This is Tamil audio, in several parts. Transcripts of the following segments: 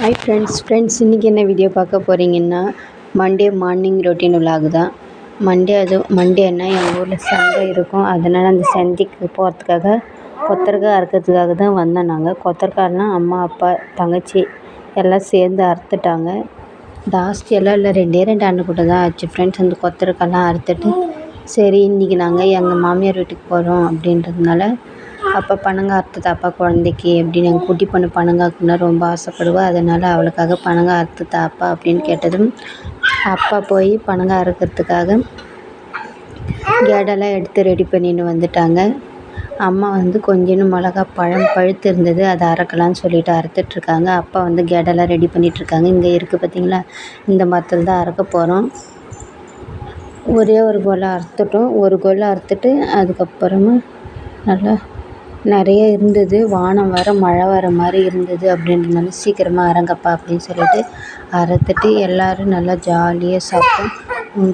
ஹாய் ஃப்ரெண்ட்ஸ் ஃப்ரெண்ட்ஸ் இன்றைக்கி என்ன வீடியோ பார்க்க போகிறீங்கன்னா மண்டே மார்னிங் ரொட்டீன் விலாக் தான். மண்டே அது மண்டேன்னா எங்கள் ஊரில் சந்தை இருக்கும். அதனால் அந்த சந்தைக்கு போகிறதுக்காக கொத்தரக்காய் அறுக்கிறதுக்காக தான் வந்தோம் நாங்கள் கொத்தரக்காய்லாம் அம்மா அப்பா தங்கச்சி எல்லாம் சேர்ந்து அறுத்துட்டாங்க. ஜாஸ்தியெல்லாம் இல்லை ரெண்டே ரெண்டு அன்னக்கூட்டை தான் ஆச்சு ஃப்ரெண்ட்ஸ் அந்த கொத்தரக்காய்லாம் அறுத்துட்டு சரி இன்றைக்கி நாங்கள் எங்கள் மாமியார் வீட்டுக்கு போகிறோம் அப்படின்றதுனால அப்பா பனங்காய் அறுத்து தாப்பா குழந்தைக்கு அப்படின்னு எங்கள் குட்டி பொண்ணு பனங்காய்க்குன்னா ரொம்ப ஆசைப்படுவா. அதனால் அவளுக்காக பனங்காய் அறுத்து தாப்பா அப்படின்னு கேட்டதும் அப்பா போய் பனங்காய் அறுக்கிறதுக்காக கேடெல்லாம் எடுத்து ரெடி பண்ணின்னு வந்துட்டாங்க. அம்மா வந்து கொஞ்சோண்டு மிளகா பழம் பழுத்து இருந்தது அதை அறக்கலாம்னு சொல்லிட்டு அறுத்துட்ருக்காங்க அப்பா வந்து கேடெல்லாம் ரெடி பண்ணிகிட்ருக்காங்க இங்கே இருக்குது பார்த்தீங்களா இந்த மரத்தில் தான் அறுக்க போகிறோம் ஒரே ஒரு கொலை அறுத்துட்டோம். ஒரு கொலை அறுத்துட்டு அதுக்கப்புறமா நல்லா நிறைய இருந்தது. வானம் வர மழை வர மாதிரி இருந்தது அப்படின்றதுனால சீக்கிரமாக இறங்கப்பா அப்படின்னு சொல்லிட்டு அறுத்துட்டு எல்லோரும் நல்லா ஜாலியாக சாப்பிட்டோம்.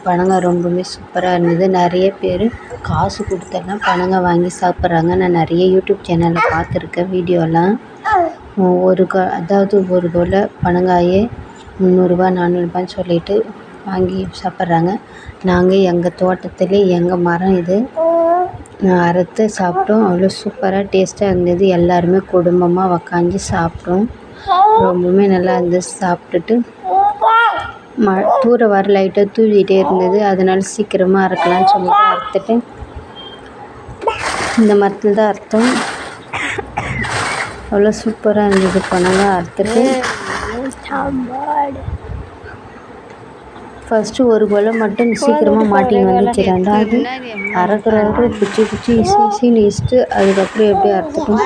பனங்காய் ரொம்பவுமே சூப்பராக இருந்தது. நிறைய பேர் காசு கொடுத்தெல்லாம் பனங்காய் வாங்கி சாப்பிட்றாங்க. நான் நிறைய யூடியூப் சேனலில் பார்த்துருக்கேன் வீடியோலாம் ஒரு க அதாவது ஒரு கொலை பனங்காயே முந்நூறுரூபா நானூறுரூபான்னு சொல்லிட்டு வாங்கி சாப்பிட்றாங்க. நாங்கள் எங்கள் தோட்டத்துலேயே எங்கள் மரம் இது. அறுத்து சாப்பிட்டோம். அவ்வளோ சூப்பராக டேஸ்ட்டாக இருந்தது. எல்லாருமே குடும்பமாக உக்காந்து சாப்பிட்டோம். ரொம்பவுமே நல்லா இருந்தது சாப்பிட்டுட்டு. ம தூர வர லைட்டாக தூவிட்டே இருந்தது. அதனால சீக்கிரமாக அறுக்கலாம்னு சொல்லிட்டு அறுத்துட்டு. இந்த மரத்தில் தான் அர்த்தம் அவ்வளோ சூப்பராக இருந்தது. பனங்காய் அறுத்துட்டு. ஃபஸ்ட்டு ஒரு கொலை மட்டும் சீக்கிரமாக மாட்டி வந்துச்சு ரெண்டாவது அறுக்கிறவரை குச்சி குச்சி இசி இசின்னு இசிட்டு அதுக்கப்புறம் எப்படி அறுத்துட்டோம்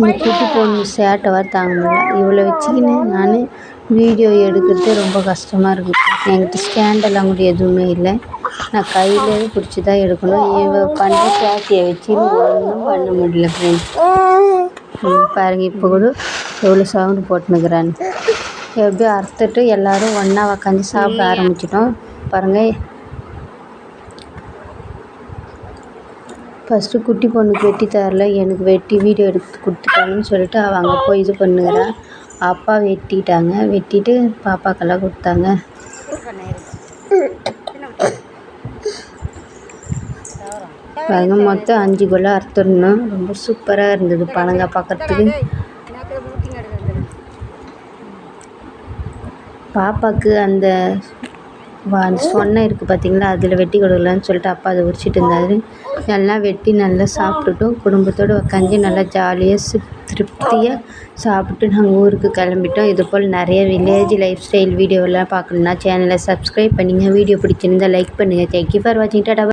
குட்டி பொண்ணு சேட்டை வர தாங்க முடியல. இவ்வளோ வச்சுக்கின்னு நான் வீடியோ எடுக்கிறது ரொம்ப கஷ்டமாக இருக்குது என்கிட்ட ஸ்கேண்டெல்லாம் கூட எதுவுமே இல்லை. நான் கையிலே பிடிச்சி தான் எடுக்கணும். இவ பண்ணுற சேட்டையை வச்சு ஒன்றும் பண்ண முடியல ஃப்ரெண்ட்ஸ் பாருங்கள் இப்போ கூட எவ்வளோ சவுண்டு போட்டுனுக்குறான்னு எப்படியோ அறுத்துட்டு எல்லோரும் ஒன்றா உக்காந்து சாப்பிட ஆரம்பிச்சிட்டோம். பாருங்கள் ஃபஸ்ட்டு குட்டி பொண்ணுக்கு வெட்டி தரல. எனக்கு வெட்டி வீடியோ எடுத்து கொடுத்துட்டாங்கன்னு சொல்லிட்டு அவள் அங்கே போய் இது பண்ணுகிறான் அப்பா வெட்டிட்டாங்க. வெட்டிட்டு பாப்பாக்கெல்லாம் கொடுத்தாங்க. பாருங்க மொத்தம் அஞ்சு கொலை அறுத்துடணும். ரொம்ப சூப்பராக இருந்தது பனங்காய் பார்க்கறதுக்கு. பாப்பாவுக்கு அந்த வா சொன்னை இருக்குது பார்த்தீங்களா அதில் வெட்டி கொடுக்கலான்னு சொல்லிட்டு அப்பா அதை உரிச்சிட்டு இருந்தார். எல்லாம் வெட்டி நல்லா சாப்பிட்டுட்டோம். குடும்பத்தோடு உக்காந்து நல்லா ஜாலியாக திருப்தியாக சாப்பிட்டு நாங்கள் ஊருக்கு கிளம்பிட்டோம். இது போல் நிறைய வில்லேஜ் லைஃப் ஸ்டைல் வீடியோலாம் பார்க்கணுன்னா சேனலை சப்ஸ்கிரைப் பண்ணிங்க. வீடியோ பிடிச்சிருந்தா லைக் பண்ணுங்கள் தேங்க்யூ ஃபார் வாட்சிங் டாடா.